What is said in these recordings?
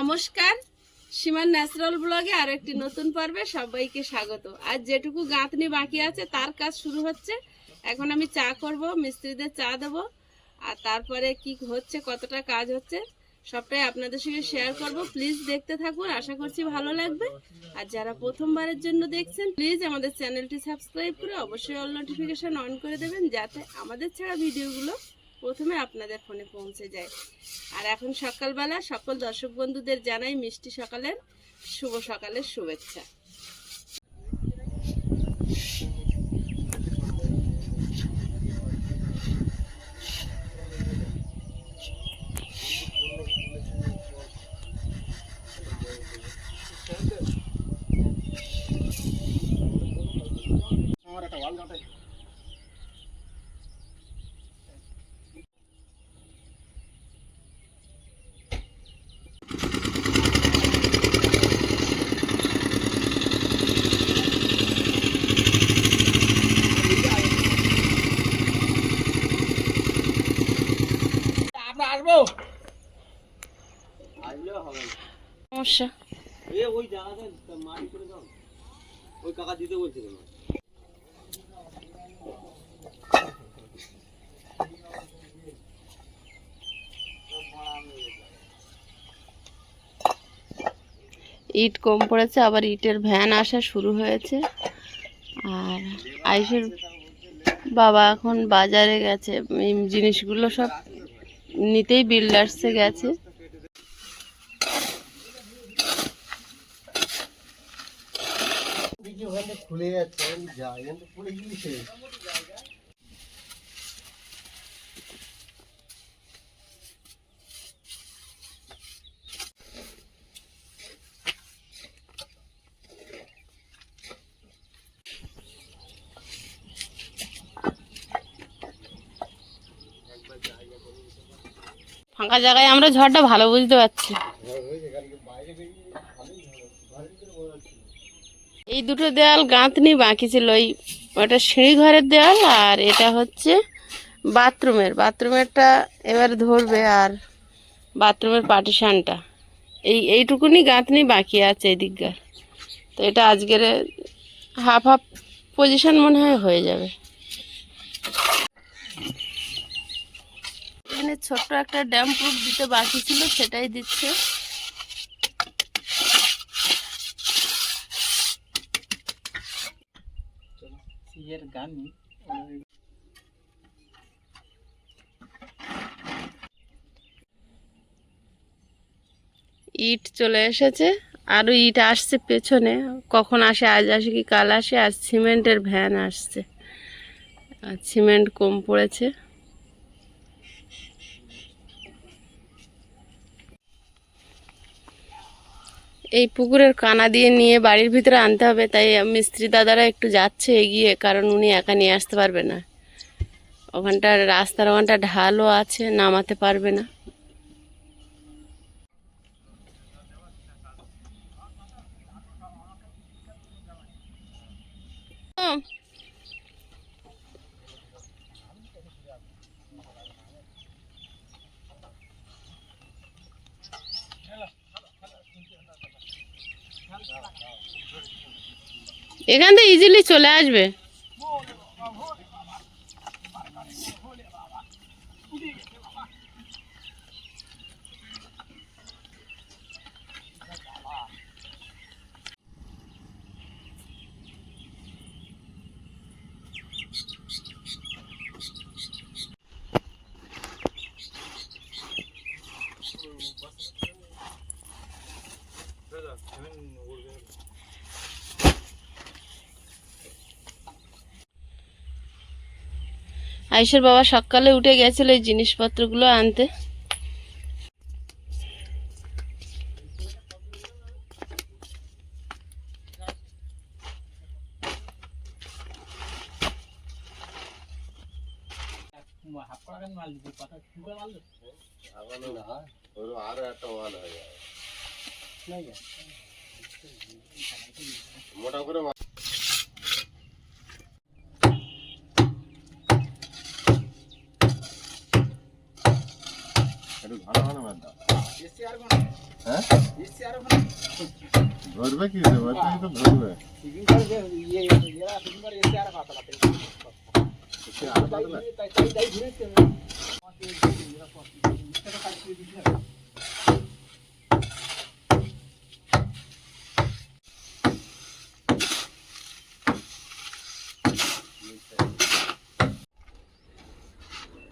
নমস্কার। সীমান ন্যাচারাল ব্লগে আর একটি নতুন পর্বে সবাইকে স্বাগত। আর যেটুকু গাঁথনি বাকি আছে, তার কাজ শুরু হচ্ছে। এখন আমি চা করব, মিস্ত্রিদের চা দেব। আর তারপরে কি হচ্ছে, কতটা কাজ হচ্ছে, সবটাই আপনাদের সঙ্গে শেয়ার করব। প্লিজ দেখতে থাকুন, আশা করছি ভালো লাগবে। আর যারা প্রথমবারের জন্য দেখছেন প্লিজ আমাদের চ্যানেলটি সাবস্ক্রাইব করে অবশ্যই অল নোটিফিকেশন অন করে দেবেন, যাতে আমাদের ছাড়া ভিডিওগুলো প্রথমে আপনাদের ফোনে পৌঁছে যায়। আর এখন সকালবেলা সকল দর্শক বন্ধুদের জানাই মিষ্টি সকালের, শুভ সকালের শুভেচ্ছা। আমার একটা গাঁটাই আমরা আসব আসলেও হবে না। সমস্যা। ওই জায়গাটা মাটি করে দাও। ওই কাকা দিতে বলছিল ইট কম পড়েছে আবার ইটের ভ্যান আসা শুরু হয়েছে। আর আইসের বাবা এখন বাজারে গেছে। জিনিসগুলো সব নিতেই বিল্ডার্সে গেছে দিকে ওখানে খুলে ফাঁকা জায়গায় আমরা ঝড়টা ভালো বুঝতে পারছি। এই দুটো দেওয়াল গাঁথনি বাকি ছিল, ওই ওটা সিঁড়ি ঘরের দেওয়াল আর এটা হচ্ছে বাথরুমের। বাথরুমেরটা এবার ধরবে আর বাথরুমের পার্টিশানটা। এই, এইটুকুনি গাঁথনি বাকি আছে এই দিককার তো এটা আজকের হাফ হাফ পজিশন মনে হয় হয়ে যাবে। এখানে ছোট্ট একটা ড্যাম দিতে বাকি ছিল, সেটাই দিচ্ছে। ইট চলে এসেছে, আরও ইট আসছে পেছনে। কখন আসে, আজ আসে কি কাল আসে? আর সিমেন্টের ভ্যান আসছে। আর সিমেন্ট কম পড়েছে। এই পুকুরের কানা দিয়ে নিয়ে বাড়ির ভিতরে আনতে হবে, তাই মিস্ত্রি দাদারা একটু যাচ্ছে এগিয়ে, কারণ উনি একা নিয়ে আসতে পারবে না। ওখানটার রাস্তার ওখানটা ঢালও আছে, নামাতে পারবে না হুম। এখান থেকে ইজিলি চলে আসবে। আয়ুষের বাবা সকালে উঠে গেছিল এই জিনিসপত্রগুলো আনতে। হাফ করা কেন মাল দিবি কথা শুকা মাল আরও একটা ওয়াল হয়ে যাবে নাই মোটা করে মা- একটু ঘন ঘন বাদ দাও হ্যাঁ ধরবে কি দেবে তুমি তো ধরবে সে আর পাতলা।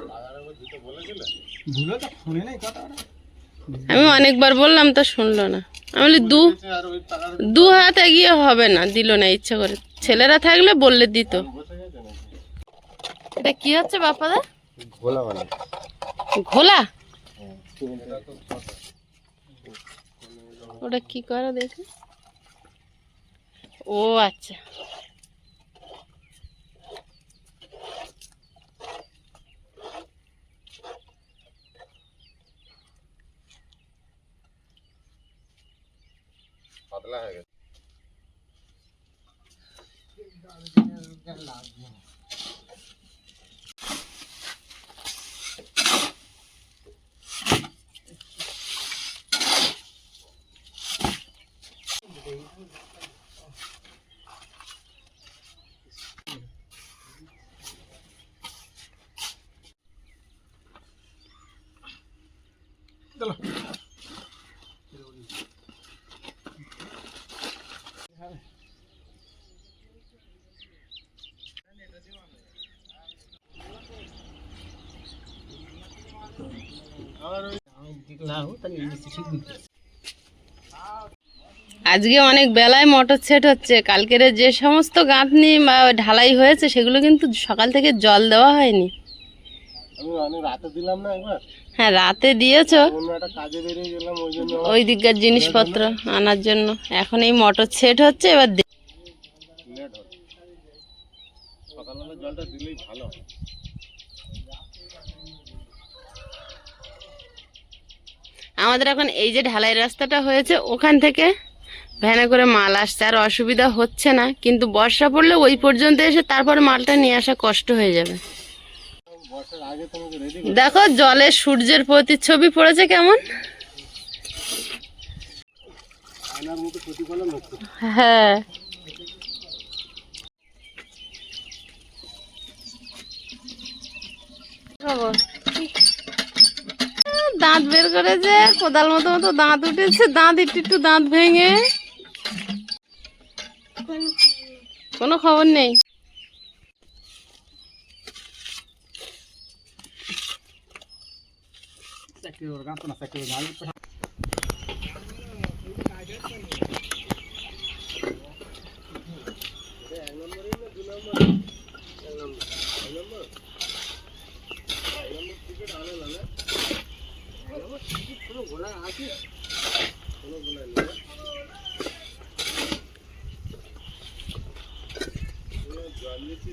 লাগানোর মধ্যে দিতে আমি অনেকবার বললাম তো শুনলো না। আমি বলি দু দু হাত এগিয়ে হবে না। দিল না ইচ্ছা করে। ছেলেরা থাকলে বললে দিত? এটা কি হচ্ছে বাপাদা? ভোলা মানে। ঘোলা? ওটা কি করে দেখি? ও আচ্ছা। পাতলা হয়ে গেছে আজকে অনেক বেলায় মোটর সেট হচ্ছে। কালকের যে সমস্ত গাঁথনি বা ঢালাই হয়েছে সেগুলো কিন্তু সকাল থেকে জল দেওয়া হয়নি। আমি অনেক রাতে দিলাম না একবার? হ্যাঁ রাতে দিয়েছ। অন্য একটা কাজে বেরিয়ে গেলাম ওই দিককার জিনিসপত্র আনার জন্য। এখন এই মোটর সেট হচ্ছে এবার সকালবেলা জলটা দিলেই ভালো আমাদের এখন এই যে ঢালাই রাস্তাটা হয়েছে, ওখান থেকে ভ্যানে করে মাল আসছে। আর অসুবিধা হচ্ছে না, কিন্তু বর্ষা পড়লে ওই পর্যন্ত এসে তারপর মালটা নিয়ে আসা কষ্ট হয়ে যাবে। দেখো, জলে সূর্যের প্রতিচ্ছবি পড়েছে কেমন? হ্যাঁ। দাঁত বের করেছে, কোদাল মতো মতো দাঁত উঠেছে, দাঁত একটু একটু দাঁত ভেঙে। কোনো খবর নেই।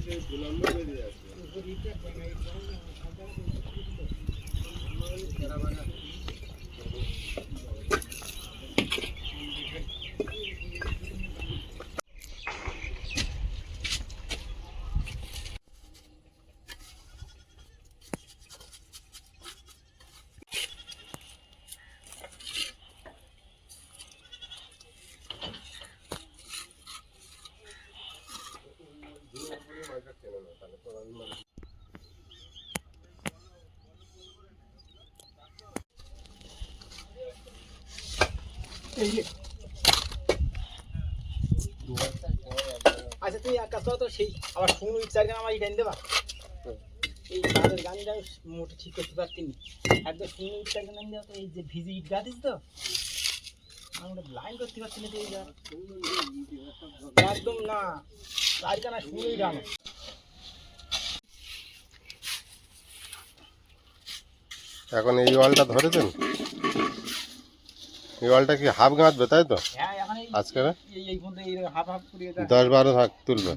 Gracias. আচ্ছা তুই এক কাজ তো সেই আবার শুনুন ইচ্ছার গান আমার এটা দেবা। এই তাদের গানটা মোটে ঠিক করতে পারতি না একদম শুনুন ইচ্ছার গান দেওয়া তো, এই যে ভিজি ইট গাছিস তো, আমি ওটা লাইন করতে পারছি না এই একদম না, তার গান শুনুই গান। এখন এই ওয়ালটা ধরেছেন? এই ওয়ালটা কি হাফ গাঁথবে তাই তো? হ্যাঁ আজকে দশ বারো থাক তুলবে।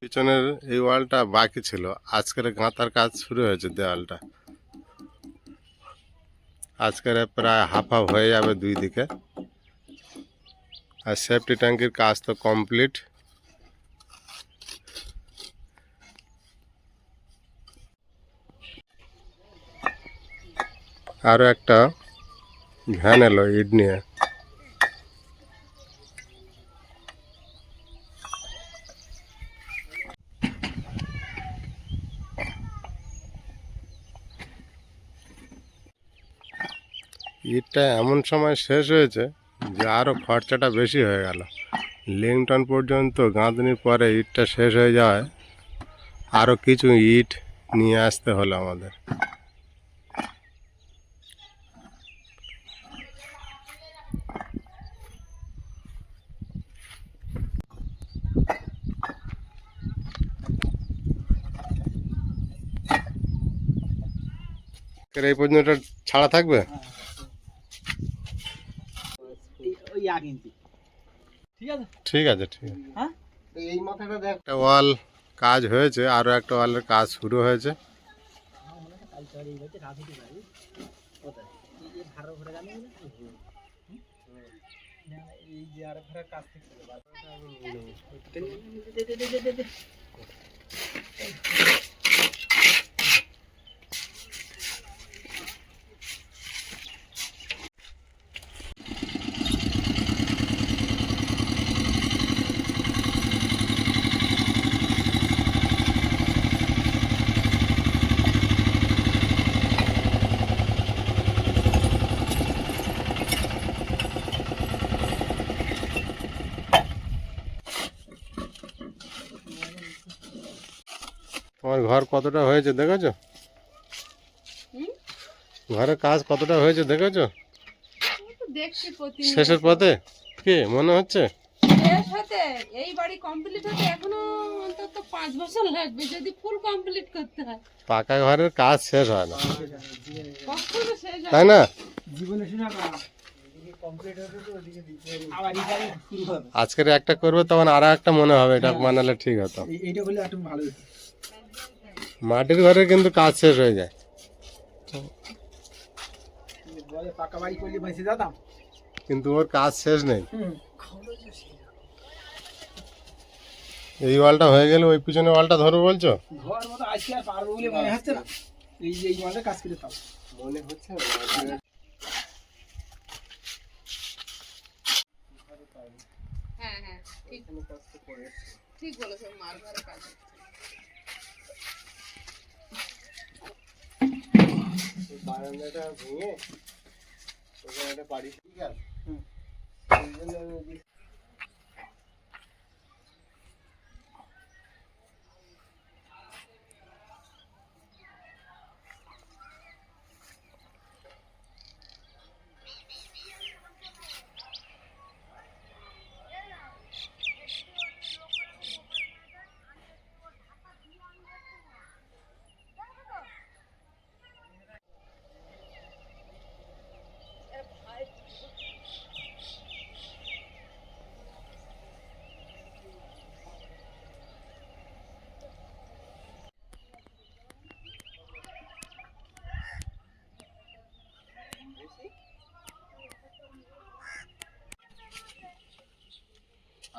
পিছনের এই ওয়ালটা বাকি ছিল। আজকের গাঁথার কাজ শুরু হয়েছে দেওয়ালটা আজকের প্রায় হাফ হাফ হয়ে যাবে দুই দিকে। আর সেফটি ট্যাঙ্কির কাজ তো কমপ্লিট আরও একটা ভ্যান এলো ইট নিয়ে। ইটটা এমন সময় শেষ হয়েছে যে আরও খরচাটা বেশি হয়ে গেল। লিংটন পর্যন্ত গাঁথনির পরে ইটটা শেষ হয়ে যাওয়ায় আরও কিছু ইট নিয়ে আসতে হলো আমাদের। এই পর্যন্ত ছাড়া থাকবে? ঠিক আছে? ঠিক আছে ঠিক আছে। হ্যাঁ? এই মাথাটা দেখ। একটা ওয়াল কাজ হয়েছে আরও একটা ওয়ালের কাজ শুরু হয়েছে। কাজ হতে পারে কোথায় এই যে ভাড়া ঘরে গেল এই যে আর ঘরের কাজ থেকে দে, দে, দে, দে, দে, দে। তোমার ঘর কতটা হয়েছে দেখেছ? ঘরের কাজ কতটা হয়েছে দেখেছ? আমি তো দেখছি প্রতি শেষের পথে? কি মনে হচ্ছে? এই বাড়ি কমপ্লিট হতে এখনও অন্তত পাঁচ বছর লাগবে যদি ফুল কমপ্লিট করতে হয়। পাকা ঘরের কাজ শেষ হয় না। কখনো শেষ হয় তাই না? জীবনে শুনে কমপ্লিট হতে তো ওদিকে দিতে হবে। আবার রিপেয়ারিং শুরু হবে। আজকের একটা করবে তখন আর একটা মনে হবে এটা বানালে ঠিক হতো। এই- এইটা হলে একটু ভালো হতো। মাটির ঘরে কিন্তু কাজ শেষ হয়ে যায়। কিন্তু ওর কাজ শেষ নেই। এই ওয়ালটা হয়ে গেলে ওই পিছনে ওয়ালটা ধরবো বলছো? ঘর মতো আজকে আর পারব বলে মনে হচ্ছে না এই যে এই মাসে কাজ করে তাও মনে হচ্ছে হ্যাঁ হ্যাঁ ঠিক ঠিক বলেছ মার ঘরে কাজ বারান্দাটা ভেঙে ওখানে একটা বাড়ি ঠিক আছে হুম। ওই জন্য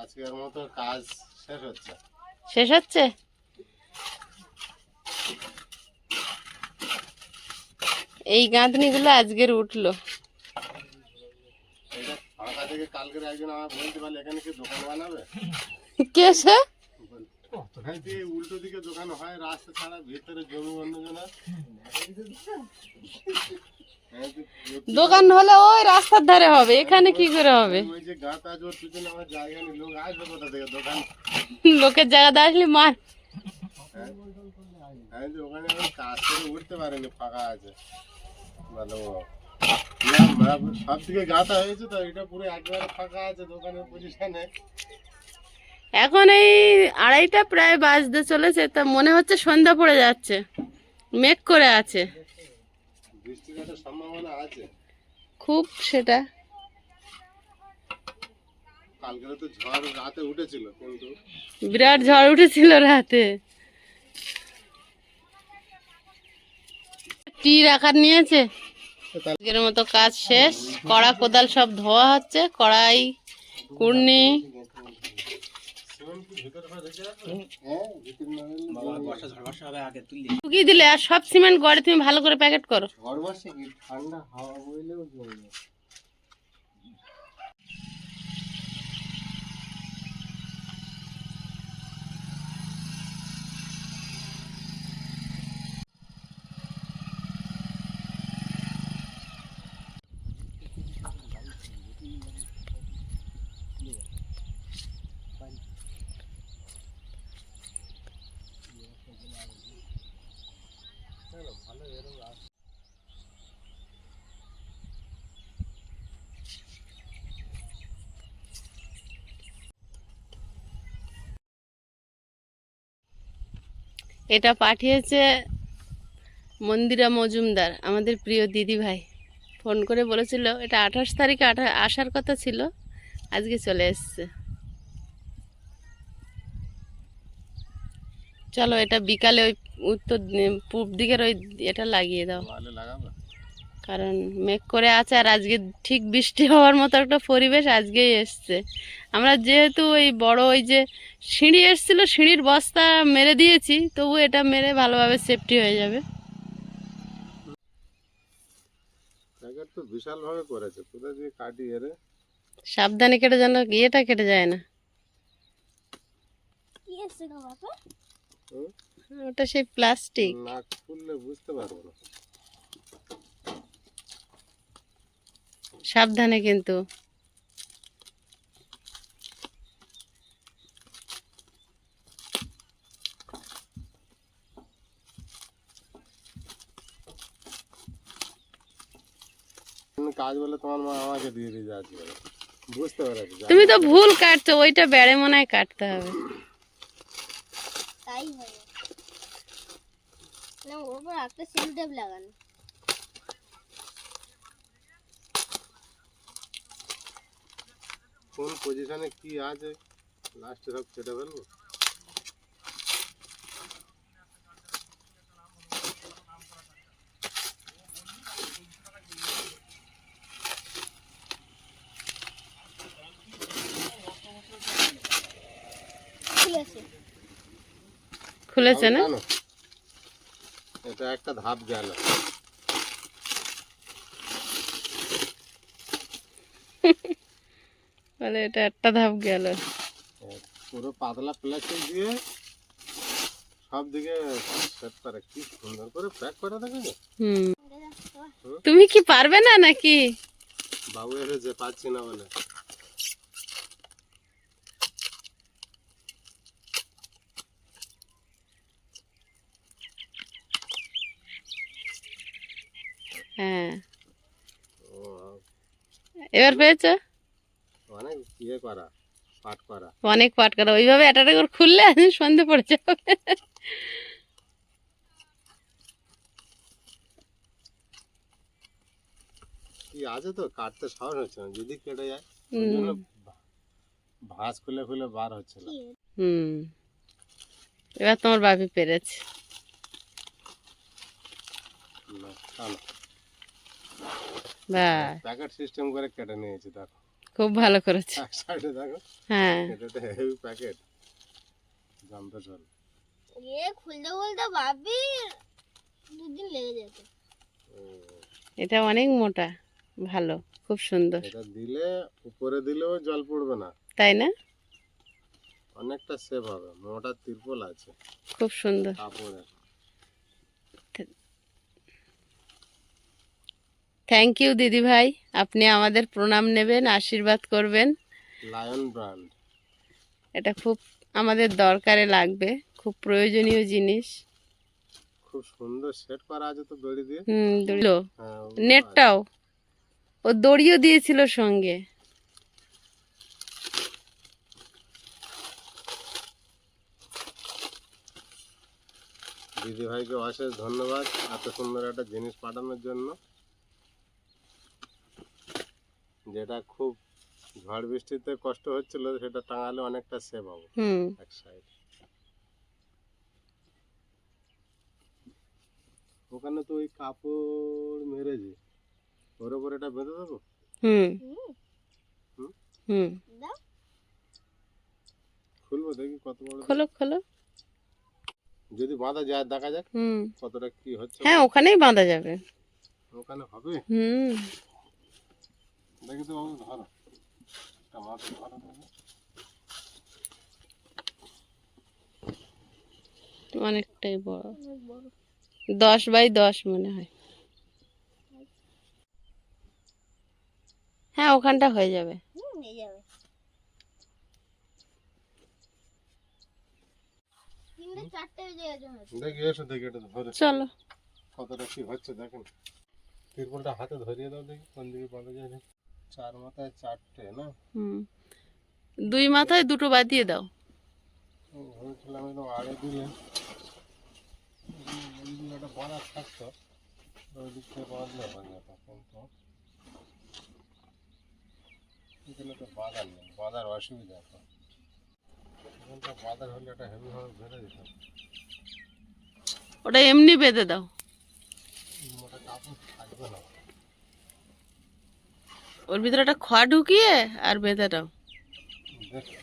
আজকের মতো কাজ শেষ হচ্ছে। শেষ হচ্ছে? এই গাঁথনিগুলো আজকের উঠল। কি সে? উল্টো দিকে দোকান হয় রাস্তা ছাড়া ভিতরে জমি তো দোকান হলে ওই রাস্তার ধারে হবে এখানে কি করে হবে? লোকের জায়গাতে আসলে মার। হ্যাঁ হ্যাঁ এখন এই আড়াইটা প্রায় বাজতে চলেছে তা মনে হচ্ছে সন্ধ্যা পড়ে যাচ্ছে। মেঘ করে আছে। বৃষ্টির একটা সম্ভাবনা আছে। খুব সেটা। কালকে তো ঝড় রাতে উঠেছিল কিন্তু বিরাট ঝড় উঠেছিল রাতে। টি রাখার নিয়েছে। আজকের মতো কাজ শেষ। কড়া কোদাল সব ধোয়া হচ্ছে কড়াই কুর্নি দিলে আর সব সিমেন্ট গড়ে তুমি ভালো করে প্যাকেট করো। ঠান্ডা হাওয়া বইলেও এটা পাঠিয়েছে মন্দিরা মজুমদার, আমাদের প্রিয় দিদি ভাই। ফোন করে বলেছিল, এটা আঠাশ তারিখে আসার কথা ছিল, আজকে চলে এসছে। চলো এটা বিকালে ওই উত্তর পূর্ব দিকের ওই, এটা লাগিয়ে দাও। লাগাবে? কারণ মেঘ করে আছে আর আজকে ঠিক বৃষ্টি হওয়ার মতো একটা পরিবেশ আজকেই এসছে। আমরা যেহেতু ওই বড় ওই যে সিঁড়ি এসছিল সিঁড়ির বস্তা মেরে দিয়েছি তবু এটা মেরে ভালোভাবে সেফটি হয়ে যাবে। প্যাকেট তো বিশাল করেছে কোথায় দিয়ে কাটিয়ে রে সাবধানে কেটে যেন ইয়েটা কেটে যায় না। ওটা সেই প্লাস্টিক নাক খুললে বুঝতে পারব না। সাবধানে কিন্তু। তুমি কাজ বলে তোমার মা আমাকে দিয়ে দিয়ে যাচ্ছে। বুঝতে পেরেছি তুমি তো ভুল কাটছো ওইটা বেড়ে মনে হয় কাটতে হবে। তাই হয়। না ওর উপর একটা সিল টেপ লাগানো। কোন পজিশনে কি আছে? লাস্টে সব কেটে ফেলব। খুলেছে খুলেছে না জানো? এটা একটা ধাপ গেল বলে এটা একটা ধাপ গেল। পুরো পাতলা প্লাস্টিক দিয়ে সব দিকে সেট করে। কি সুন্দর করে প্যাক করে দেখেছ হুম। তুমি কি পারবে না নাকি? বাবু এসেছে পাচ্ছি না বলে। হ্যাঁ। এবার পেয়েছ? অনেক ইয়ে করা পাট করা। অনেক পাট করা। ওইভাবে একটা করে খুললে সন্ধে পড়ে যাবে। কি আছে তো? কাটতে সাহস হচ্ছে না। যদি কেটে যায় ভাঁজ খুলে খুলে বার হচ্ছে না। হুম। এবার তোমার বাপি পেরেছে। না, প্যাকেট সিস্টেম করে কেটে নিয়েছি দেখো। খুব ভালো করেছে। এক সাইডে দেখো হ্যাঁ। এটা হেভি প্যাকেট দুদিন লেগে যেত। এটা অনেক মোটা ভালো খুব সুন্দর। এটা দিলে উপরে দিলেও জল পড়বে না। তাই না? অনেকটা সেভ হবে মোটা তিরপল আছে। খুব সুন্দর। কাপড়ের। থ্যাংক ইউ দিদি ভাই। আপনি আমাদের প্রণাম নেবেন আশীর্বাদ করবেন। লায়ন ব্র্যান্ড এটা খুব আমাদের দরকারে লাগবে খুব প্রয়োজনীয় জিনিস। খুব সুন্দর সেট করা আছে তো দড়ি দিয়ে। হুম দড়িও হ্যাঁ ও নেটটাও। ও দড়িও দিয়েছিল সঙ্গে। দিদি ভাইকে অশেষ ধন্যবাদ এত সুন্দর একটা জিনিস পাঠানোর জন্য। যেটা খুব ঝড় বৃষ্টিতে কষ্ট হচ্ছিল সেটা টাঙালে অনেকটা সেভ হবে। হুম। এক সাইড ওখানে তো ওই কাপড় মেরেছে। ওর উপর এটা বেঁধে দেবো? হুম। হুম? হুম। খুলবো দেখি কত বড় খোলো খোলো। যদি বাঁধা যায় দেখা যাক হুম। কতটা কি হচ্ছে। হ্যাঁ ওখানেই বাঁধা যাবে। ওখানে হবে? হুম। দেখি তো বাবু ধরো একটা মাছ ধরো দেখি। অনেকটাই বড় দশ বাই দশ মনে হয় হ্যাঁ ওখানটা হয়ে যাবে হুম, নিয়ে যাবে তিনটে চারটে বেজে গেছে হয়তো। দেখি এসো দেখি এটা ধরে চলো কতটা কি হচ্ছে দেখেন তিরপলটা হাতে ধরিয়ে দাও দেখি কোন দিকে বাঁধা যায় দেখি। চার মাথায় চারটে না? হুম। দুই মাথায় দুটো বাদিয়ে দাও। ভেবেছিলাম একদম আড়ে দিলে। একটা বাঁধা থাকতো। ওই দিক থেকে বাঁধলে হয়ে যেত কিন্তু এখানে তো বাঁধার নেই বাঁধার অসুবিধা তো। এখানটা বাঁধার হলে একটা হেভিভাবে বেড়ে যেত ওটা এমনি বেঁধে দাও। মোটা কাপড় থাকবে না। ওর ভিতরে একটা খোয়া ঢুকিয়ে আর বেঁধে দাও। দেখছি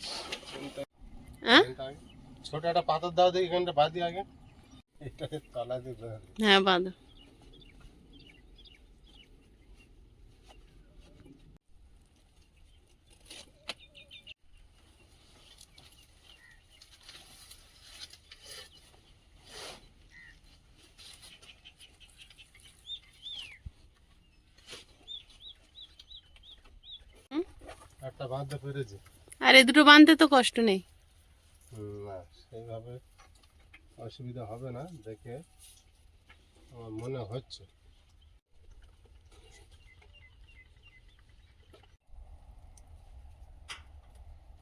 হ্যাঁ? এখানটা আগে ছোট একটা পাথর দাও দেখি এখানটা বাদি আগে। এটাকে তলা দিয়ে বেঁধে দিই। হ্যাঁ বাঁধো। একটা বাঁধতে পেরেছি আর এই দুটো বাঁধতে তো কষ্ট নেই। না সেইভাবে অসুবিধা হবে না দেখে আমার মনে হচ্ছে।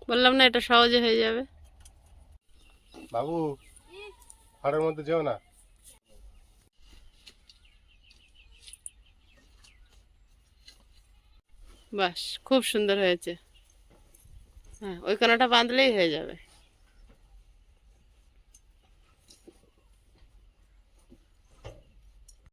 বললাম না এটা সহজে হয়ে যাবে। বাবু ঘরের মধ্যে যেও না। বাস খুব সুন্দর হয়েছে। হ্যাঁ ওই কোনাটা বাঁধলেই হয়ে যাবে